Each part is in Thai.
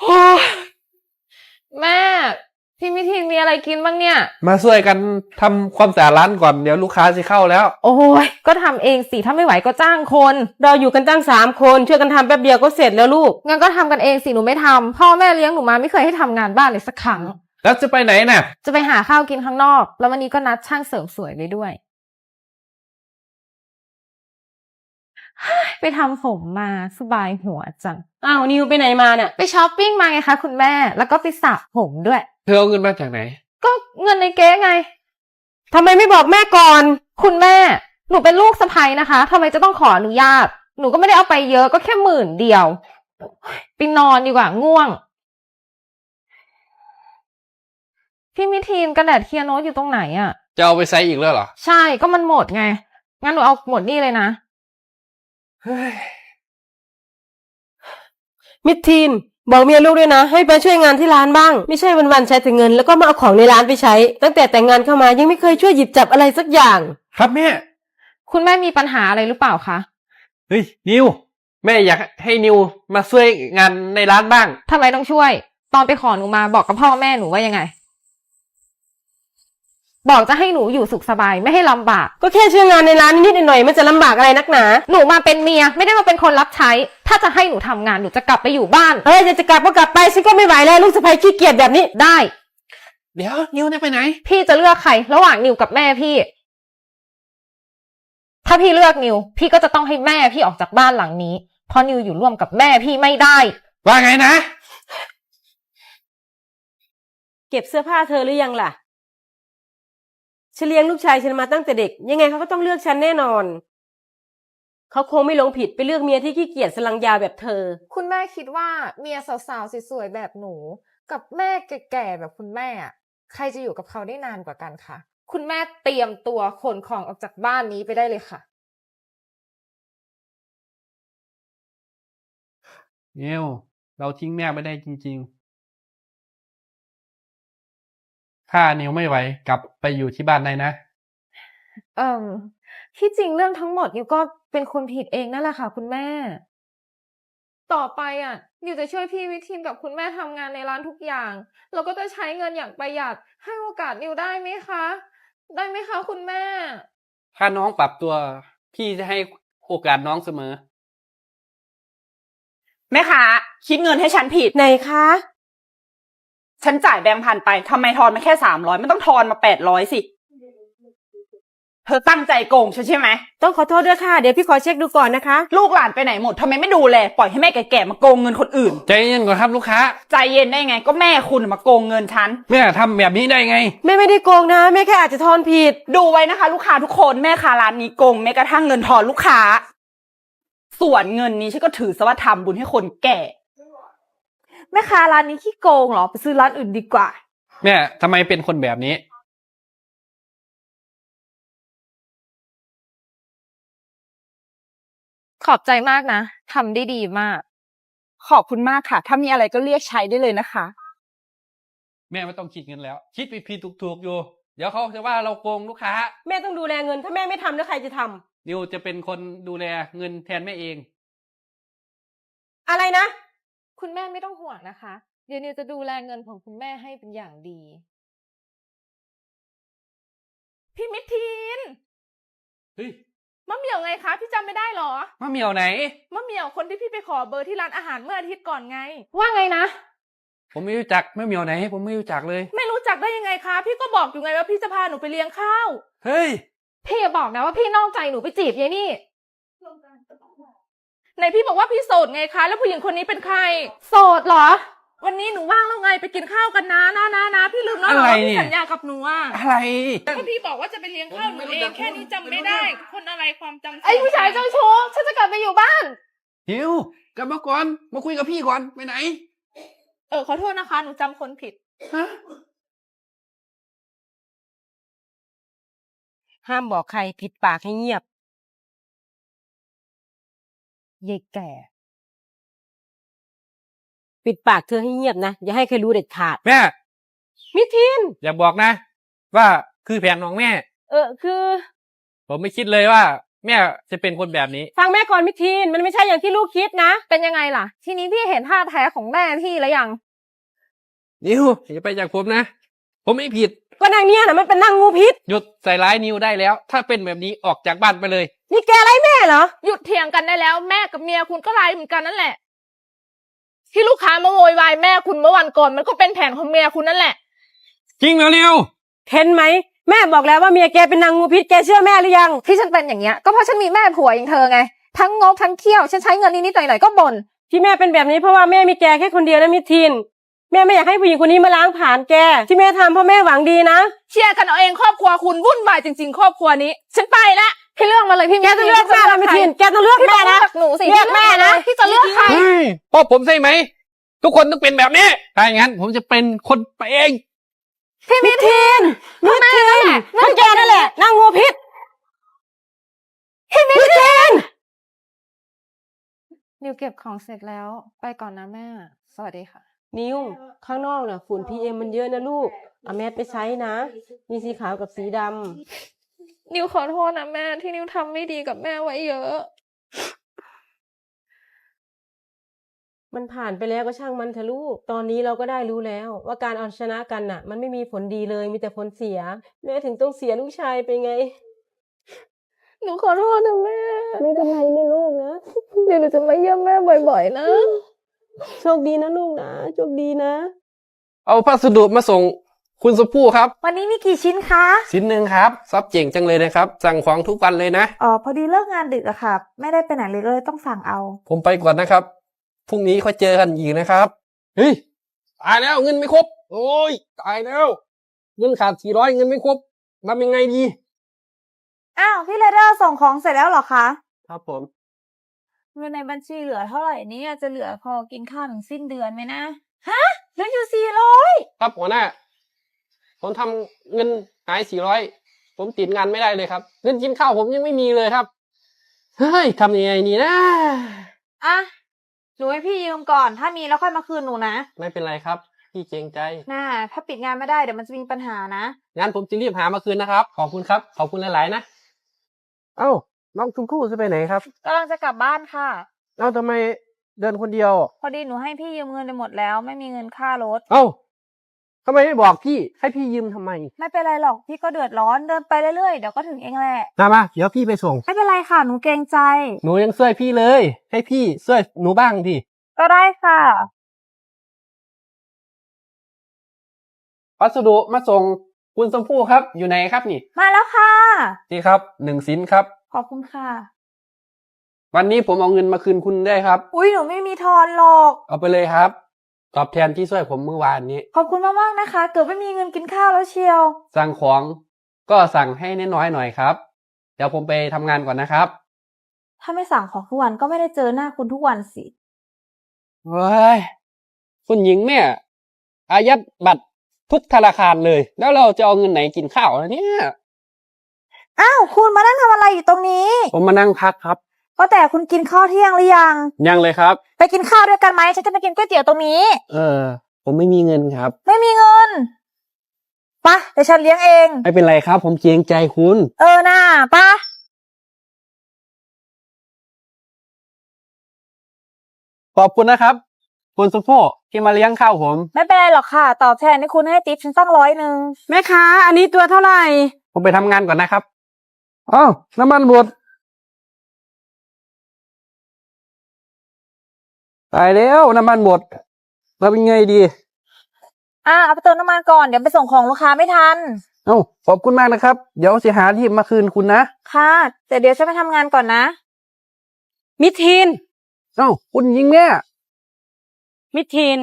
โอ้ยแม่พี่มิทินมีอะไรกินบ้างเนี่ย มาช่วยกันทำความสะอาดร้านก่อนเดี๋ยวลูกค้าจะเข้าแล้ว โอ้ยก็ทำเองสิถ้าไม่ไหวก็จ้างคน เราอยู่กันตั้งสามคนช่วยกันทำแป๊บเดียวก็เสร็จแล้วลูกงั้นก็ทำกันเองสิหนูไม่ทำพ่อแม่เลี้ยงหนูมาไม่เคยให้ทำงานบ้านเลยสักครั้งแล้วจะไปไหนน่ะ จะไปหาข้าวกินข้างนอก แล้ววันนี้ก็นัดช่างเสริมสวยไว้ด้วย ไปทำผมมาสบายหัวจัง อ้าวนิวไปไหนมาเนี่ย ไปช้อปปิ้งมาไงคะคุณแม่ แล้วก็ไปสระผมด้วย เธอเอาเงินมาจากไหน ก็เงินในเก๊ไง ทำไมไม่บอกแม่ก่อน คุณแม่ หนูเป็นลูกสะใภ้นะคะทำไมจะต้องขออนุญาต หนูก็ไม่ได้เอาไปเยอะก็แค่หมื่นเดียว ไปนอนดีกว่าง่วง พี่มิทีนกระดาษเคียร์โน้ตอยู่ตรงไหนอะจะเอาไปใช้อีกแล้วเหรอ ใช่ ก็มันหมดไง งั้นหนูเอาหมดนี่เลยนะเฮ้ย มิดทีนบอกเมียลูกด้วยนะ ให้ไปช่วยงานที่ร้านบ้าง ไม่ใช่วันๆใช้แต่เงินแล้วก็มาเอาของในร้านไปใช้ ตั้งแต่แต่งงานเข้ามายังไม่เคยช่วยหยิบจับอะไรสักอย่าง ครับแม่ คุณแม่มีปัญหาอะไรหรือเปล่าคะเฮ้ยนิว แม่อยากให้นิวมาช่วยงานในร้านบ้าง ทำไมต้องช่วย ตอนไปขอหนูมาบอกกับพ่อแม่หนูว่ายังไง บอกจะให้หนูอยู่สุขสบายไม่ให้ลำบาก ก็แค่ช่วยงานในร้านนิดๆหน่อยๆมันจะลำบากอะไรนักหนา หนูมาเป็นเมียไม่ได้มาเป็นคนรับใช้ ถ้าจะให้หนูทำงานหนูจะกลับไปอยู่บ้าน เอ้ยจะจะกลับก็กลับไปฉันก็ไม่ไหวแล้วลูกสะใภ้ขี้เกียจแบบนี้ ได้ เดี๋ยวนิวจะไปไหน พี่จะเลือกใคร ระหว่างนิวกับแม่พี่ ถ้าพี่เลือกนิว พี่ก็จะต้องให้แม่พี่ออกจากบ้านหลังนี้ เพราะนิวอยู่ร่วมกับแม่พี่ไม่ได้ ว่าไงนะ เก็บเสื้อผ้าเธอหรือยังล่ะ ฉันเลี้ยงลูกชายฉันมาตั้งแต่เด็ก ยังไงเขาก็ต้องเลือกฉันแน่นอน เขาคงไม่หลงผิดไปเลือกเมียที่ขี้เกียจสลังยาแบบเธอ คุณแม่คิดว่าเมียสาวๆสวยๆแบบหนู กับแม่แก่ๆแบบคุณแม่อะใครจะอยู่กับเขาได้นานกว่ากันคะคุณแม่เตรียมตัวขนของออกจากบ้านนี้ไปได้เลยค่ะนิวเราทิ้งแม่ไม่ได้จริง ๆ ถ้านิวไม่ไหวกลับไปอยู่ที่บ้านได้นะ เอ่มที่จริงเรื่องทั้งหมดนิวก็เป็นคนผิดเองนั่นแหละค่ะ คุณแม่ ต่อไปอะนิวจะช่วยพี่วิทีนกับคุณแม่ทำงานในร้านทุกอย่างแล้วก็จะใช้เงินอย่างประหยัด ให้โอกาสนิวได้ไหมคะ ได้ไหมคะ คุณแม่ ถ้าน้องปรับตัวพี่จะให้โอกาสน้องเสมอ แม่ค้าคิดเงินให้ฉันผิดไหนคะ ฉันจ่ายแบงค์พันไปทำไมทอนมาแค่สามร้อยมันต้องทอนมาแปดร้อยสิ เธอตั้งใจโกงฉันใช่ไหม ต้องขอโทษด้วยค่ะ เดี๋ยวพี่ขอเช็คดูก่อนนะคะ ลูกหลานไปไหนหมดทำไมไม่ดูแลปล่อยให้แม่แก่ๆมาโกงเงินคนอื่น ใจเย็นก่อนครับลูกค้า ใจเย็นได้ไง ก็แม่คุณมาโกงเงินฉัน แม่ทำแบบนี้ได้ไง แม่ไม่ได้โกงนะแม่แค่อาจจะทอนผิด ดูไว้นะคะ ลูกค้าทุกคนแม่ค้าร้านนี้โกงแม้กระทั่งเงินทอนลูกค้า ส่วนเงินนี้ฉันก็ถือซะว่าทำบุญให้คนแก่ แม่ค้าร้านนี้ขี้โกงเหรอ ไปซื้อร้านอื่นดีกว่าแม่ทำไมเป็นคนแบบนี้ ขอบใจมากนะทำได้ดีมาก ขอบคุณมากค่ะ ถ้ามีอะไรก็เรียกใช้ได้เลยนะคะ แม่ไม่ต้องคิดเงินแล้ว คิดผิดผิดถูกถูกๆอยู่ เดี๋ยวเขาจะว่าเราโกงลูกค้า แม่ต้องดูแลเงิน ถ้าแม่ไม่ทำแล้วใครจะทำนิวจะเป็นคนดูแลเงินแทนแม่เอง อะไรนะ คุณแม่ไม่ต้องห่วงนะคะ เดี๋ยวนิวจะดูแลเงินของคุณแม่ให้เป็นอย่างดี พี่มิทีนเฮ้ยมะเหมี่ยวไงคะ พี่จำไม่ได้เหรอมะเหมียวไหน มะเหมี่ยวคนที่พี่ไปขอเบอร์ที่ร้านอาหารเมื่ออาทิตย์ก่อนไง ว่าไงนะ ผมไม่รู้จักมะเหมียวไหน ผมไม่รู้จักเลย ไม่รู้จักได้ยังไงคะ พี่ก็บอกอยู่ไงว่าพี่จะพาหนูไปเลี้ยงข้าว เฮ้ย พี่อย่าบอกนะว่าพี่นอกใจหนูไปจีบยายนี่ ไหนพี่บอกว่าพี่โสดไงคะ แล้วผู้หญิงคนนี้เป็นใคร โสดเหรอ วันนี้หนูว่างแล้วไงไปกินข้าวกันนะนะนะนะพี่ลืมแล้วเหรออะไรว่าเนี่พี่ยสัญญากับหนูอะอะไร ก็พี่บอกว่าจะไปเลี้ยงข้าวหนูเอง แค่นี้จำไม่ได้ คนอะไรความจำไอ้ผู้ชายเจ้าชู้ฉันจะกลับไปอยู่บ้าน หิวกลับมาก่อน มาคุยกับพี่ก่อน ไปไหน เออขอโทษนะคะหนูจำคนผิด ฮะ ห้ามบอกใครผิดปากให้เงียบ ยายแก่ ปิดปากเธอให้เงียบนะ อย่าให้ใครรู้เด็ดขาด แม่ มิทิน อย่าบอกนะ ว่าคือแผนของแม่ เออคือ ผมไม่คิดเลยว่า แม่จะเป็นคนแบบนี้ ฟังแม่ก่อนมิทีนมันไม่ใช่อย่างที่ลูกคิดนะ เป็นยังไงล่ะ ทีนี้พี่เห็นท่าแท้ของแม่พี่แล้วยัง นิวอย่าไปจากผมนะ ผมไม่ผิด ก็นางเนี่ยนะมันเป็นนางงูพิษ หยุดใส่ร้ายนิวได้แล้ว ถ้าเป็นแบบนี้ออกจากบ้านไปเลย นี่แกอะไรแม่เหรอ หยุดเถียงกันได้แล้วแม่กับเมียคุณก็ไลายเหมือนกันนั่นแหละ ที่ลูกค้ามาโวยวายแม่คุณเมื่อวันก่อนมันก็เป็นแผนของเมียคุณนั่นแหละ จริงเหรอนิวเห็นไหม แม่บอกแล้วว่าเมียแกเป็นนางงูพิษแกเชื่อแม่หรือยัง ที่ฉันเป็นอย่างเงี้ยก็เพราะฉันมีแม่ผัวอย่างเธอไง ทั้งงกทั้งเคี่ยวฉันใช้เงินนิดๆหน่อยๆก็บ่นที่แม่เป็นแบบนี้เพราะว่าแม่มีแกแค่คนเดียวนะมิทีน แม่ไม่อยากให้ผู้หญิงคนนี้มาล้างผ่านแก ที่แม่ทำเพราะแม่หวังดีนะ เชียร์กันเอาเองครอบครัวคุณวุ่นวายจริง ๆ ครอบครัวนี้ ฉันไปละพี่เลือกมาเลยพี่แกต้องเลือกแม่นะมิทีนแกต้องเลือกพี่แม่ต้องนะเลือกหนูสิเลือกแม่นะพี่จะเลือกใครเฮ้ยพ่อผมใช่ไหม ทุกคนต้องเป็นแบบนี้ถ้าอย่างนั้น ผมจะเป็นคนไปเองพี่มิทีนมิทีนมันแกนั่นแหละนางงูพิษพี่มิทีนนิวเก็บของเสร็จแล้ว ไปก่อนนะแม่ สวัสดีค่ะ นิวข้างนอกน่ะฝุ่นพีเอ็มมันเยอะนะลูกเอาแมสไปใช้นะ มีสีขาวกับสีดำนิวขอโทษนะแม่ที่นิวทำไม่ดีกับแม่ไว้เยอะ มันผ่านไปแล้วก็ช่างมันเถอะลูก ตอนนี้เราก็ได้รู้แล้ว ว่าการเอาชนะกันน่ะ มันไม่มีผลดีเลยมีแต่ผลเสีย แม่ถึงต้องเสียลูกชายไปไง หนูขอโทษนะแม่ ไม่เป็นไรนะลูกนะเดี๋ยวหนูจะมาเยี่ยมแม่บ่อย ๆ นะ โชคดีนะลูกนะโชคดีนะ เอาพัสดุมาส่งคุณสพู่ครับ วันนี้มีกี่ชิ้นคะชิ้นหนึ่งครับซับเจ๋งจังเลยนะครับ สั่งของทุกวันเลยนะ อ๋อพอดีเลิกงานดึกอะค่ะ ไม่ได้ไปไหนเลยก็เลยต้องสั่งเอา ผมไปก่อนนะครับพรุ่งนี้ค่อยเจอกันอีกนะครับเฮ้ยตายแล้วเงินไม่ครบ โอ้ยตายแล้ว เงินขาดสี่ร้อยเงินไม่ครบทำยังไงดี อ้าว พี่เรเดอร์ส่งของเสร็จแล้วเหรอคะ ครับผม เงินในบัญชีเหลือเท่าไหร่เนี่ยจะเหลือพอกินข้าวถึงสิ้นเดือนไหมนะ ฮะเหลืออยู่สี่ร้อยครับหัวหน้า ผมทำเงินหายสี่ร้อยผมติดงานไม่ได้เลยครับ เงินกินข้าวผมยังไม่มีเลยครับ เฮ้ยทำยังไงนี่นะ อะหนูให้พี่ยืมก่อน ถ้ามีแล้วค่อยมาคืนหนูนะไม่เป็นไรครับ พี่เกรงใจ น่าถ้าปิดงานไม่ได้เดี๋ยวมันจะมีปัญหานะ งั้นผมจะรีบหามาคืนนะครับ ขอบคุณครับ ขอบคุณหลาย ๆ นะ เอ้า น้องชมพู่จะไปไหนครับกำลังจะกลับบ้านค่ะ เอ้าทำไมเดินคนเดียว พอดีหนูให้พี่ยืมเงินไปหมดแล้ว ไม่มีเงินค่ารถ เอ้าทำไมไม่บอกพี่ ให้พี่ยืมทำไม ไม่เป็นไรหรอกพี่ก็เดือดร้อนเดินไปเรื่อยๆเดี๋ยวก็ถึงเองแหละมามาเดี๋ยวพี่ไปส่ง ไม่เป็นไรค่ะหนูเกรงใจ หนูยังช่วยพี่เลย ให้พี่ช่วยหนูบ้างดิ ก็ได้ค่ะ พัสดุมาส่ง คุณชมพู่ครับอยู่ไหนครับนี่ มาแล้วค่ะ นี่ครับหนึ่งสินครับ ขอบคุณค่ะ วันนี้ผมเอาเงินมาคืนคุณได้ครับ อุ้ยหนูไม่มีทอนหรอก เอาไปเลยครับ ตอบแทนที่ช่วยผมเมื่อวานนี้ ขอบคุณมากๆนะคะ เกือบไม่มีเงินกินข้าวแล้วเชียว สั่งของก็สั่งให้น้อยๆหน่อยครับ เดี๋ยวผมไปทำงานก่อนนะครับถ้าไม่สั่งของทุกวันก็ไม่ได้เจอหน้าคุณทุกวันสิ เว้ยคุณหญิงเนี่ย อายัดบัตร ทุกธนาคารเลย แล้วเราจะเอาเงินไหนกินข้าวล่ะเนี่ย อ้าวคุณมานั่งทำอะไรอยู่ตรงนี้ ผมมานั่งพักครับ ก็แต่คุณกินข้าวเที่ยงหรือยัง ยังเลยครับ ไปกินข้าวด้วยกันไหมฉันจะไปกินก๋วยเตี๋ยวตรงนี้ เออ ผมไม่มีเงินครับ ไม่มีเงินปะเดี๋ยวฉันเลี้ยงเอง ไม่เป็นไรครับ ผมเกรงใจคุณ เออน่าปะขอบคุณนะครับ คุณสุโภที่มาเลี้ยงข้าวผม ไม่เป็นไรหรอกค่ะ ตอบแทนที่คุณให้ติปฉันตั้งร้อยหนึ่งแม่ค้า อันนี้ตัวเท่าไหร่ ผมไปทำงานก่อนนะครับอ้าวน้ำมันหมดตายแล้วน้ำมันหมดเราเป็นไงดี อะเอาไปเติมน้ำมันก่อน เดี๋ยวไปส่งของลูกค้าไม่ทัน เอ้าขอบคุณมากนะครับ เดี๋ยวจะหาที่มาคืนคุณนะค่ะ แต่เดี๋ยวฉันไปทำงานก่อนนะ มิทีนเอ้าคุณยิงแม่มิทีน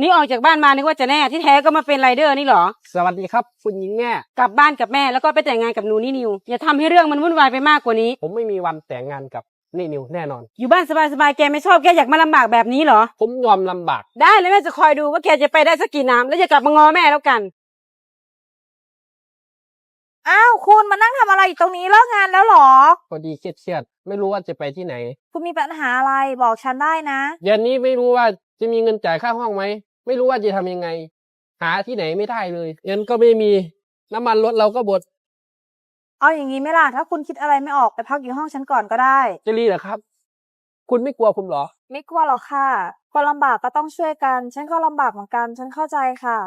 นี่ออกจากบ้านมานึกว่าจะแน่ที่แท้ก็มาเป็นไรเดอร์นี่เหรอ สวัสดีครับ คุณยิงแม่ กลับบ้านกับแม่แล้วก็ไปแต่งงานกับหนูนี่นิว อย่าทำให้เรื่องมันวุ่นวายไปมากกว่านี้ ผมไม่มีวันแต่งงานกับนี่นิวแน่นอน อยู่บ้านสบายๆแกไม่ชอบแกอยากมาลำบากแบบนี้เหรอ ผมยอมลำบาก ได้เลยแม่จะคอยดูว่าแกจะไปได้สักกี่น้ำแล้วจะกลับมางอแม่แล้วกันอ้าวคุณมานั่งทำอะไรอยู่ตรงนี้เลิกงานแล้วเหรอ พอดีเครียดๆไม่รู้ว่าจะไปที่ไหน คุณมีปัญหาอะไรบอกฉันได้นะเย็นนี้ไม่รู้ว่า จะมีเงินจ่ายค่าห้องไหม ไม่รู้ว่าจะทำยังไง หาที่ไหนไม่ได้เลยเงินก็ไม่มีน้ำมันรถเราก็บดเอาอย่างนี้ไหมล่ะถ้าคุณคิดอะไรไม่ออกไปพักอยู่ห้องฉันก่อนก็ได้เจลีเหรอครับ คุณไม่กลัวผมเหรอ ไม่กลัวหรอกค่ะคนลำบากก็ต้องช่วยกัน ฉันก็ลำบากเหมือนกัน ฉันเข้าใจค่ะ